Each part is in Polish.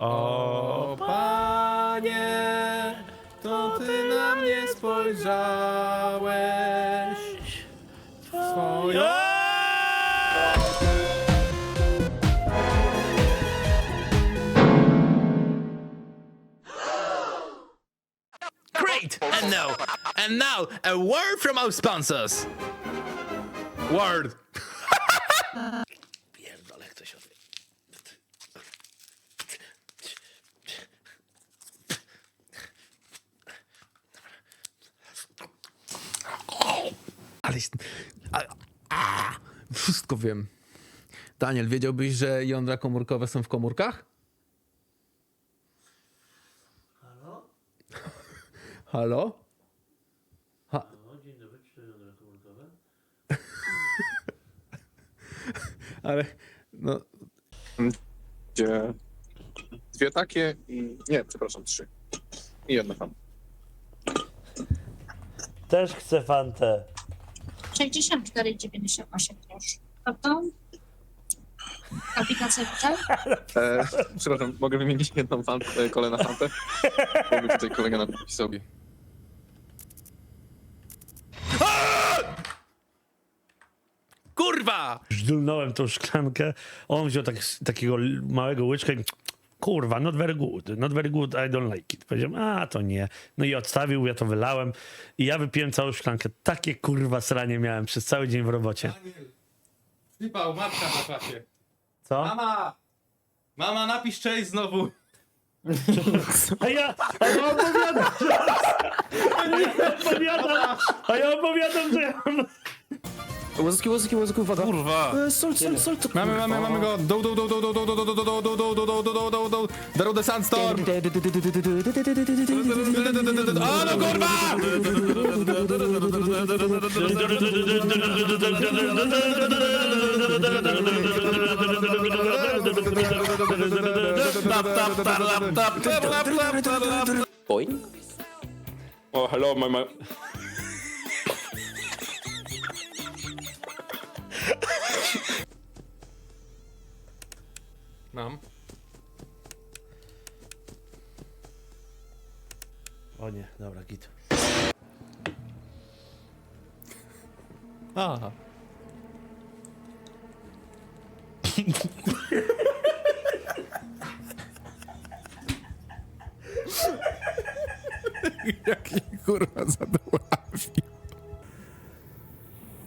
O panie, to ty na mnie spojrzałeś. Swoją... Great! And now, and now, a word from our sponsors. Word. Wszystko wiem. Daniel, wiedziałbyś, że jądra komórkowe są w komórkach? Halo? Halo? Ha Dzień dobry, czy jądra komórkowe? ale... No... Gdzie dwie takie i... Nie, przepraszam, trzy. I jedna tam. Też chcę fantę. 64,98 groszy. Prawda? Aplikacja Vital? E, przepraszam, mogę wymienić jedną fan, e, kolę na fantę? Bo mi tutaj kolega napisał. Kurwa! Żdulnąłem tą szklankę. On wziął tak, takiego l- małego łyczka i kurwa, not very good, not very good, I don't like it. Powiedziałem, a to nie. No i odstawił, ja to wylałem i ja wypiłem całą szklankę. Takie kurwa sranie miałem przez cały dzień w robocie. Wypał matka na klasie. Co? Mama! Mama, napisz cześć znowu. A ja, a ja opowiadam, że... A ja opowiadam, a ja opowiadam, że ja... Łazuki, łazuki, łazuki, uwaga. Kurwa! E, Sol, sol, sol, to Mamy, mamy, mamy go. Do, do, do, do, do, do, do, do, do, do, do, do, do, do, do, do, do, do. Darude the Sandstorm. O, no kurwa! Boing. O, hello, my, my... Mam. O nie, dobra, git. Aha. Jaki kurwa zadławi.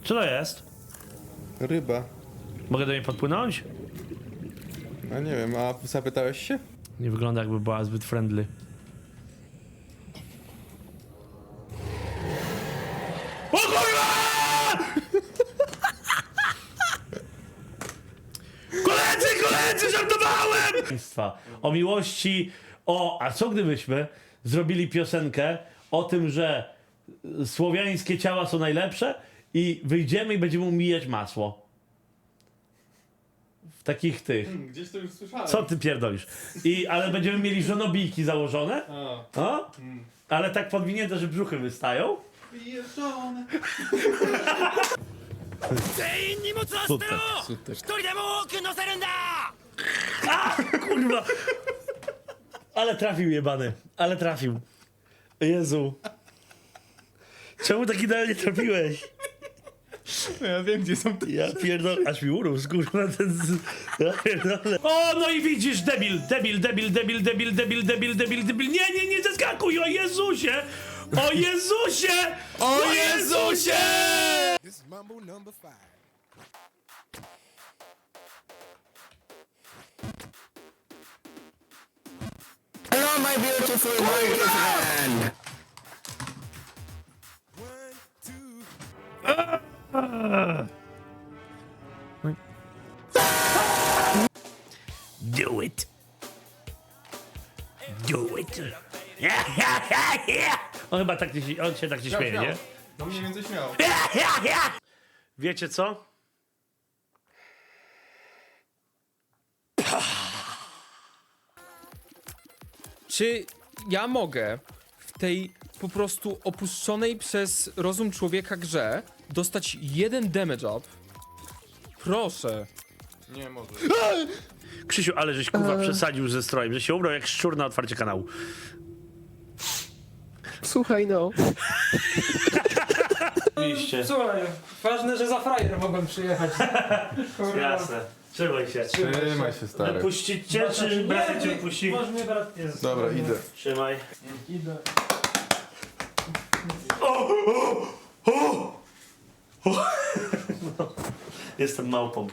Co to jest? Ryba. Mogę do niej podpłynąć? A nie wiem, a zapytałeś się? Nie wygląda jakby była zbyt friendly. O kurwa! Koledzy, koledzy, żartowałem! Państwa, O miłości, o... A co gdybyśmy zrobili piosenkę o tym, że słowiańskie ciała są najlepsze i wyjdziemy i będziemy umijać masło. Takich tych... Gdzieś to już słyszałem. Co ty pierdolisz? I, ale będziemy mieli żonobijki założone? O, O? Ale tak podwinięte, że brzuchy wystają? wyjeżdżone. Super, Super. Kurwa! Ale trafił jebany. Ale trafił. Jezu. Czemu tak idealnie trafiłeś? No ja wiem, gdzie są te... Ja pierdolę, aż mi urósł, kurwa, ten z... Ja pierdolę. O, no i widzisz, debil, debil, debil, debil, debil, debil, debil, debil, debil. Nie, nie, nie zeskakuj, o Jezusie! O Jezusie! O Jezusie! This is Mambo number five. Hello, my beautiful monkey friend. One, two, Do it. Do it. On chyba tak, nie- on się tak nie śmieje, nie? No mniej więcej śmiał. Wiecie co? Czy ja mogę w tej po prostu opuszczonej przez rozum człowieka grze dostać jeden damage up? Proszę. Nie, może. Krzysiu, ale żeś kurwa przesadził ze strojem, że się ubrał jak szczur na otwarcie kanału. Słuchaj, no. Oczywiście. Słuchaj, ważne, że za frajer mogłem przyjechać. Jasne. Trzymaj się. Trzymaj się, stary. Puścić cię, czy brat cię puści? Może mnie brat nie Dobra, idę. Trzymaj. Idę. Jestem małpą.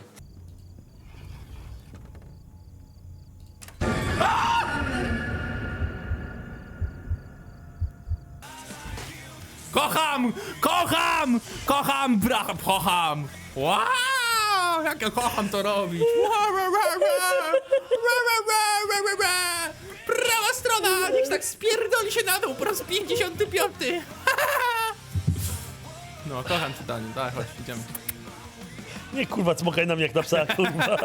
Kocham! Kocham! Kocham, bra, kocham! Wow! Jak ja kocham to robić! Wow, wow, wow, wow, wow, wow. Prawa strona! Niech tak spierdoli się na dół po raz 55! No, kocham cię, Daniel. Daj, chodź, idziemy. Nie kurwa, cmokaj na mnie jak na psa, kurwa.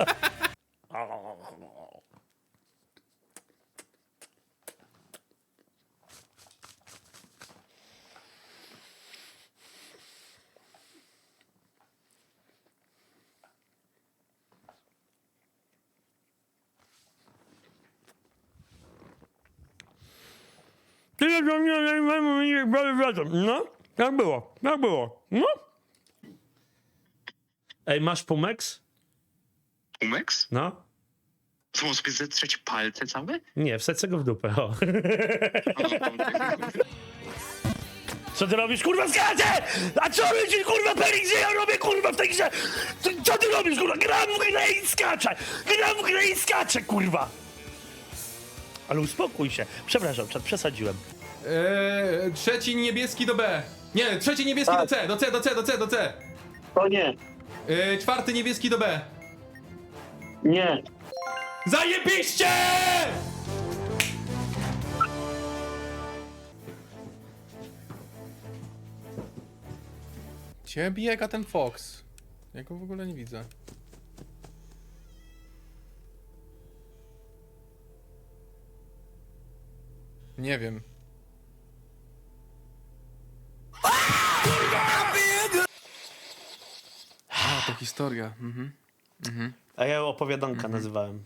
Tyle do mnie nie No, tak było, tak było. No. Ej, masz Pumex? Umex? No. Co, sobie zetrzeć palce całe? Nie, wsadzę go w dupę, o. Co ty robisz, kurwa, skacze! A co robisz, kurwa, perik, że ja robię, kurwa, w tej grze? Co, co ty robisz, kurwa? Gram w grę i skaczę! Gram w grę i skaczę, kurwa! Ale uspokój się. Przepraszam, czat, przesadziłem. Eee, trzeci niebieski do B. Nie, trzeci niebieski do C, do C, do C, do C, do C. To nie, Eee, czwarty niebieski do B. nie. Zajebiście! Gdzie biega ten Fox? Ja go w ogóle nie widzę. Nie wiem. A, to historia. Mhm. A ja opowiadanka nazywałem.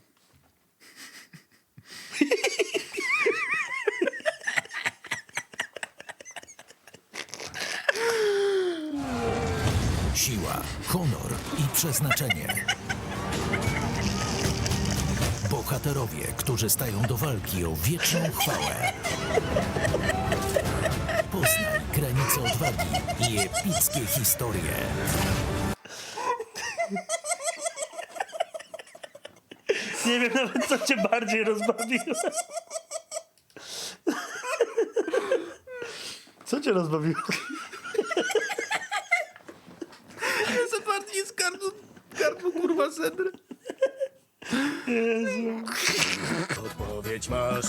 Siła, honor i przeznaczenie. Bohaterowie, którzy stają do walki o wieczną chwałę. Poznaj granice odwagi i epickie historie. Nie wiem nawet, co cię bardziej rozbawiło. Co cię rozbawiło? Zaparcie z gardło kurwa sedry. Odpowiedź masz.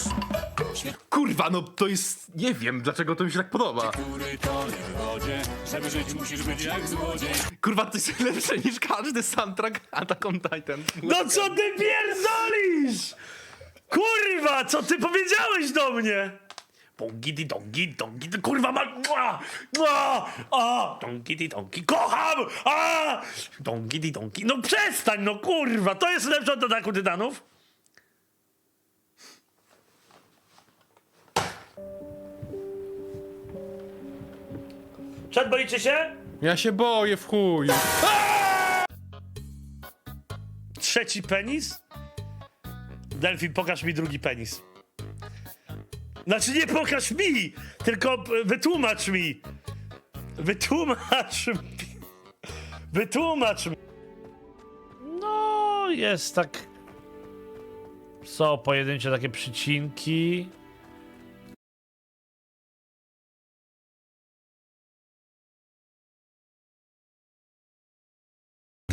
Kurwa, no to jest... Nie wiem, dlaczego to mi się tak podoba. Który to nie wychodzie, żeby żyć musisz być jak złodziej. Kurwa, to jest lepsze niż każdy soundtrack Attack on Titan. No co ty pierdolisz? Kurwa, co ty powiedziałeś do mnie? Dongidi, dongi, dongi, kurwa ma... Mua, mua, a, dongidi, dongi, kocham! A, dongidi, dongi, no przestań, no kurwa, to jest lepsze od ataku tytanów? Czad, boicie się? Ja się boję w chuj. Trzeci penis? Delfin, pokaż mi drugi penis. Znaczy nie pokaż mi, tylko wytłumacz mi. Wytłumacz mi. Wytłumacz mi. No, jest tak. Są pojedyncze takie przycinki.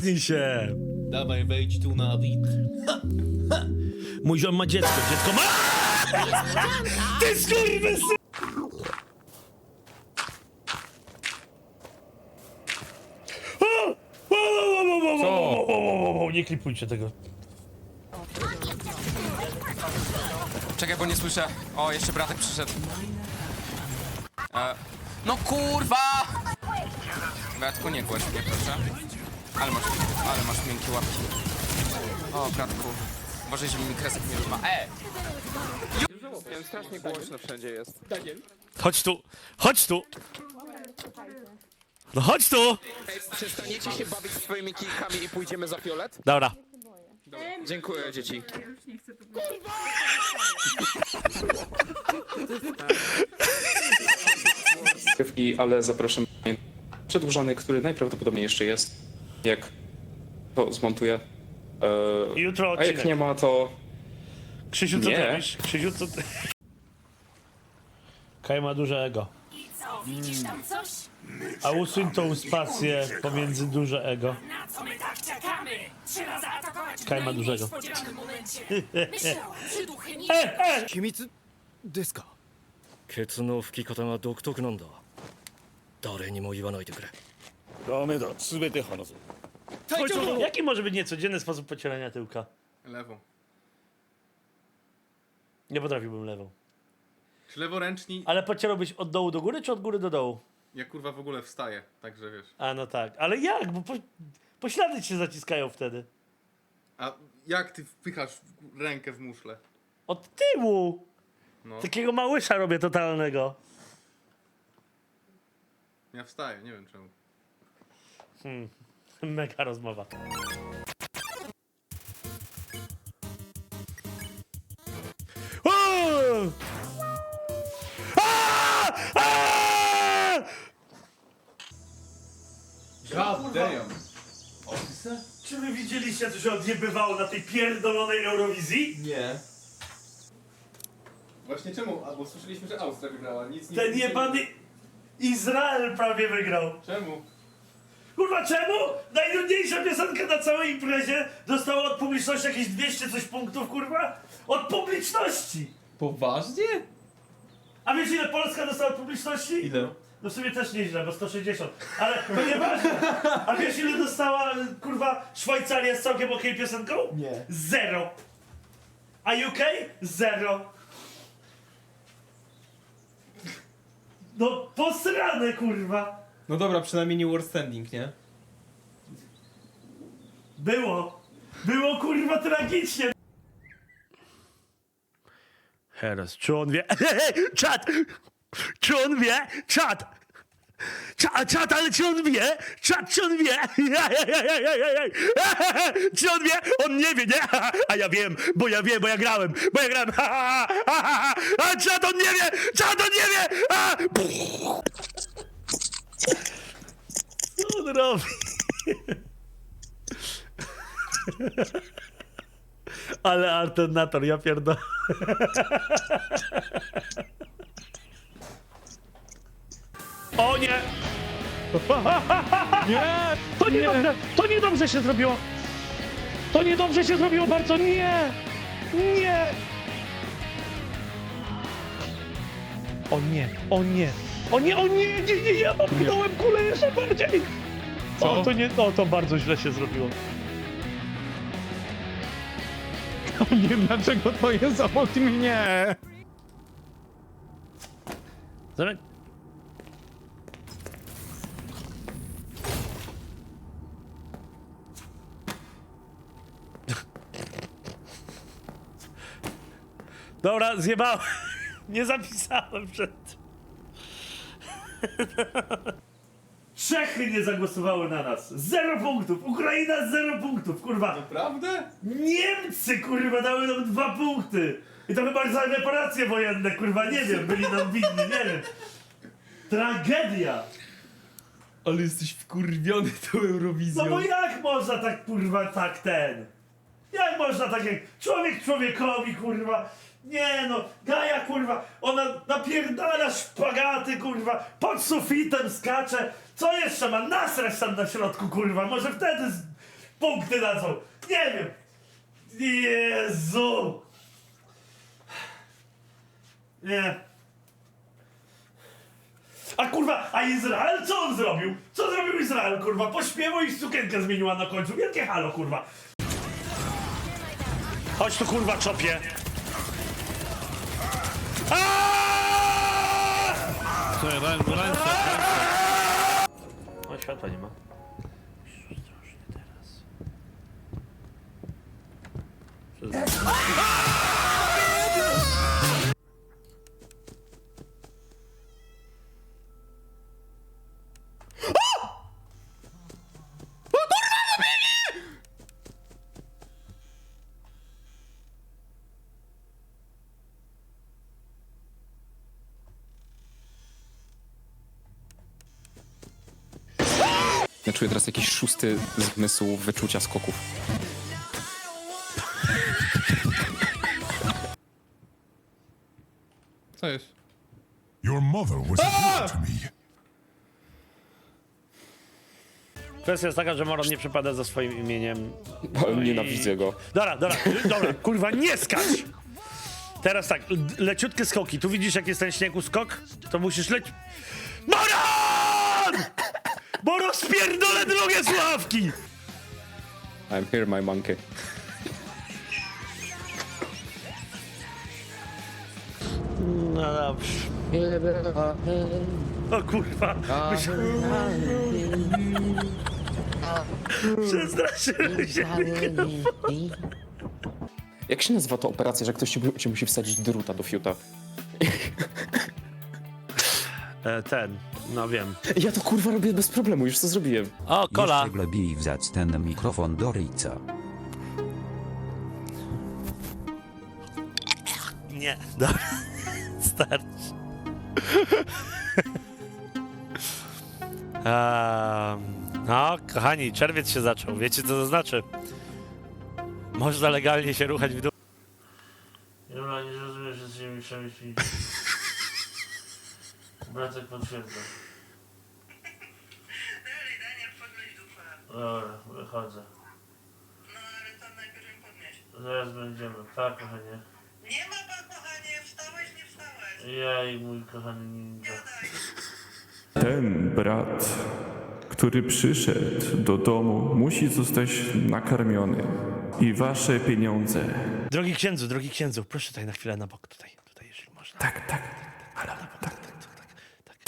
Pnij się. Dawaj, wejdź tu na wid. Mój ziom ma dziecko, dziecko ma... Ty skurwysy! Co? Nie klipujcie tego. Czekaj, bo nie słyszę. O, jeszcze bratek przyszedł. E, no kurwa! Bratku, nie głoś mnie, proszę. Ale masz, ale masz miękkie łapki. O, bratku. Uważaj, żeby mi kresek nie rozma... E! Strasznie głośno wszędzie jest. Chodź tu, chodź tu! No chodź tu! Przestaniecie się bawić swoimi kijkami i pójdziemy za fiolet? Dobra. Dziękuję, dzieci. rozgrywki, ale zapraszam przedłużony, który najprawdopodobniej jeszcze jest, jak to zmontuję. E, Jutro a odcinek. jak nie ma, to Krzysiu, co Nie. ty robisz? Krzysiu, co ty... Kaj ma duże ego. Widzisz tam coś? A usuń tą spację pomiędzy duże ego. Na co my tak czekamy? Trzeba zaatakować Kaj ma w dużego. niespodziewanym momencie. Myślałam, że duchy nie 秘密ですかケツの吹き方が独特なんだ誰にも言わないでくれ ダメだ全て話そう Jaki może być niecodzienny sposób pocierania tyłka? Lewą. Nie potrafiłbym lewą. Czy leworęczni? Ale pocierałbyś od dołu do góry, czy od góry do dołu? Ja kurwa w ogóle wstaję, także wiesz. A no tak. Ale jak? Bo po, poślady ci się zaciskają wtedy. A jak ty wpychasz rękę w muszle? Od tyłu! No, Takiego małysza robię totalnego. ja wstaję, nie wiem czemu. Mega rozmowa. O! A! A! God damn! Czy wy widzieliście, co się odjebywało na tej pierdolonej Eurowizji? Nie. Właśnie czemu? Albo słyszeliśmy, że Austria wygrała, nic nie Ten jebany Izrael prawie wygrał. Czemu? Kurwa, czemu? Najnudniejsza piosenka na całej imprezie dostała od publiczności jakieś 200 coś punktów, kurwa? Od publiczności! Poważnie? A wiesz ile Polska dostała od publiczności? Ile? No w sumie też nieźle, bo 160. Ale to nieważne. A wiesz ile dostała, kurwa, Szwajcaria z całkiem okej piosenką? Nie. Zero. A UK? Zero. No posrane, kurwa. No dobra, przynajmniej nie World Standing, nie? Było. Było kurwa tragicznie. Teraz, czy on wie? Czad! Czy on wie? Czad! Czad, czad, ale czy on wie? Czad, czy on wie? Czy on wie? On nie wie, nie? A ja wiem, bo ja wiem, bo ja grałem, bo ja grałem. A czad, on nie wie! Czad, on nie wie! A! Co on robi? Ale alternator, ja pierdolę. O nie! Nie! To niedobrze! To niedobrze się zrobiło! To niedobrze się zrobiło bardzo! Nie! Nie! O nie! O nie! O nie! O nie! Nie, nie, ja popchnąłem kulę jeszcze bardziej! O, to nie, o, to bardzo źle się zrobiło. Nie wiem dlaczego to jest obok mnie. Zamek. Dobra, zjebałem. Nie zapisałem przed. Czechy nie zagłosowały na nas. Zero punktów. Ukraina zero punktów, kurwa. Naprawdę? Niemcy, kurwa, dały nam dwa punkty. I to chyba za reparacje wojenne, kurwa, nie wiem, byli nam winni, nie wiem. Tragedia. Ale jesteś wkurwiony tą Eurowizją. No bo jak można tak, kurwa, tak ten? Jak można tak jak człowiek człowiekowi, kurwa? Nie no, Gaja, kurwa, ona napierdala szpagaty, kurwa, pod sufitem skacze. Co jeszcze ma? Nasrać tam na środku, kurwa, może wtedy z... punkty dadzą. Nie wiem. Jezu. Nie. A kurwa, a Izrael co on zrobił? Co zrobił Izrael, kurwa? Pośpiewał i sukienkę zmieniła na końcu. Wielkie halo, kurwa. Chodź tu, kurwa, czopie. Co, ręce, ręce. O, światła nie ma. Ostrożnie teraz. Ja czuję teraz jakiś szósty zmysł wyczucia skoków. Co jest? Your mother was a hero to me. Kwestia jest taka, że Moron nie przepada za swoim imieniem. O, Nienawidzę go. Dobra, dobra, dobra, kurwa, nie skacz! Teraz tak, l- leciutkie skoki. Tu widzisz, jak jest ten śniegu skok? To musisz leć... Moron! Bo rozpierdolę drogę Sławki! I'm here, my monkey. No dobrze. O kurwa. Przestraszyłem się. Jak się nazywa to operacja, że ktoś ci, ci musi wsadzić druta do fiuta? E, ten, no wiem. Ja to kurwa robię bez problemu, już to zrobiłem. O, kola. Jeszcze lepiej wzać ten mikrofon do ryjca. Nie, dobra. Starczy. Ehm, no, kochani, czerwiec się zaczął. Wiecie, co to znaczy? Można legalnie się ruchać w dół. Jura, nie zrozumiem, że z nimi przemyśli. Bracek potwierdza. Dobra, wychodzę. No ale to najpierw ją podnieść. Zaraz będziemy. Tak, kochanie. Nie ma pan kochanie, wstałeś, nie wstałeś. Ja i mój kochany ninja. Ten brat, który przyszedł do domu, musi zostać nakarmiony. I wasze pieniądze. Drogi księdzu, drogi księdzu, proszę tutaj na chwilę na bok, tutaj, tutaj, jeśli można tak, tak, tak, tak.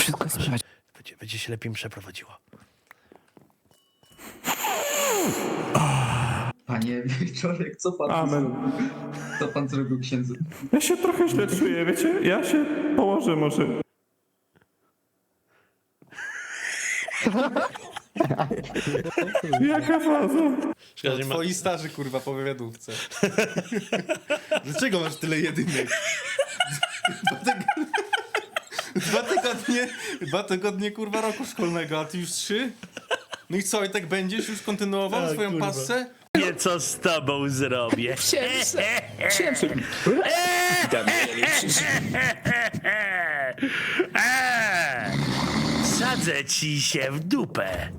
Wszystko słychać. Będzie, będzie się lepiej przeprowadziło. Panie Wieczorek, co pan Amen. Co pan zrobił księdzu? Ja się trochę źle czuję, wiecie? Ja się położę może. Jaka faza? Szkoda, że nie ma... Twoi starzy kurwa po wywiadówce. Dlaczego masz tyle jedynek? Dwa tygodnie, dwa tygodnie kurwa roku szkolnego, a ty już trzy? No i co, i tak będziesz już kontynuował A, swoją kurwa. pasę? Nie, co z tobą zrobię. Eee, Sadzę ci się w dupę.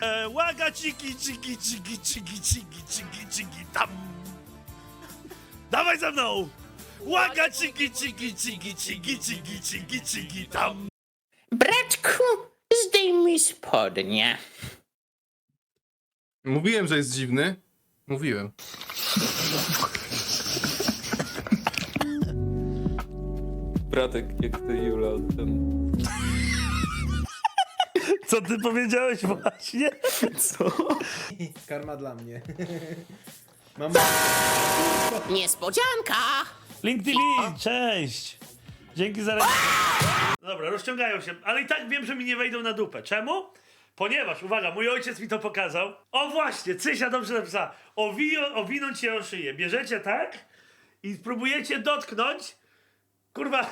E, łaga ciki, ciki, ciki, ciki, ciki, ciki, ciki, tam. Dawaj ze mną! Łaga ciki, ciki, ciki, ciki, ciki, ciki, ciki, tam. Bratku, zdejmij spodnie. Mówiłem, że jest dziwny. Mówiłem. Bratek, jak ty, Jula, ten... Co ty powiedziałeś właśnie? Co? Karma dla mnie. Mam... Niespodzianka! Link TV, cześć! Dzięki za radę. Dobra, rozciągają się, ale i tak wiem, że mi nie wejdą na dupę. Czemu? Ponieważ, uwaga, mój ojciec mi to pokazał. O właśnie, Cysia dobrze napisała. Owijo, owinąć się o szyję. Bierzecie tak i próbujecie dotknąć. Kurwa,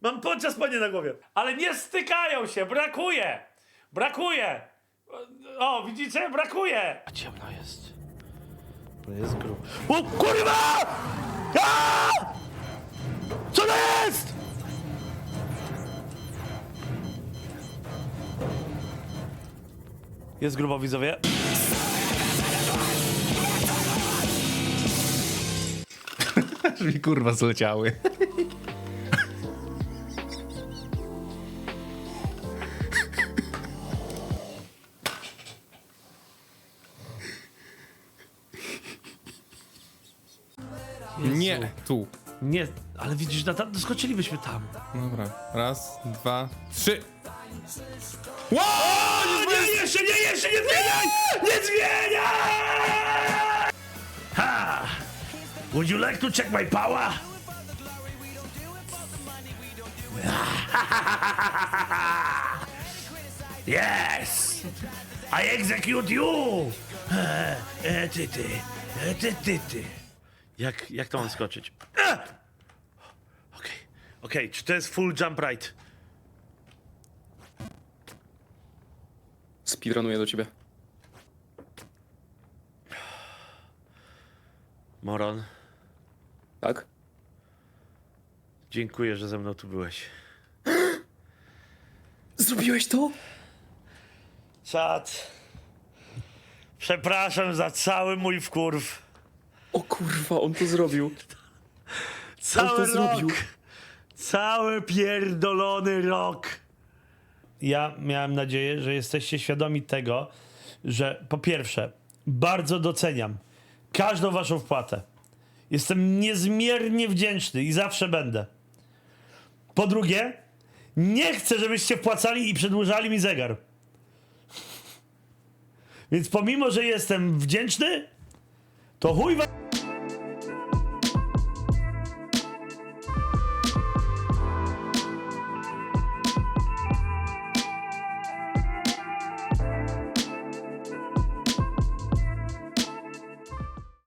mam podczas panie na głowie. Ale nie stykają się, brakuje. Brakuje. O, widzicie? Brakuje. A ciemno jest. To jest grub. O kurwa! A! Co to jest? Jest grubo, widzowie. Aż mi kurwa zleciały. Nie, tu. Nie, ale widzisz, na tam, doskoczylibyśmy tam. Dobra, raz, dwa, trzy. O, nie, jeszcze, nie, jeszcze, nie zmieniaj! Nie zmieniaj! Ha! Would you like to check my power? yes! I execute you! E, e, ty, ty, e, ty, ty, ty. Jak, jak to mam skoczyć? Okej, okej, czy to jest full jump right? speedrunuję do ciebie. Moron, Tak? dziękuję, że ze mną tu byłeś. Zrobiłeś to? Czad. Przepraszam za cały mój wkurw. O kurwa, on to zrobił. Cały to rok. zrobił. Cały pierdolony rok. Ja miałem nadzieję, że jesteście świadomi tego, że po pierwsze, bardzo doceniam każdą waszą wpłatę. Jestem niezmiernie wdzięczny i zawsze będę. Po drugie, nie chcę, żebyście wpłacali i przedłużali mi zegar. Więc pomimo, że jestem wdzięczny, to chuj wa-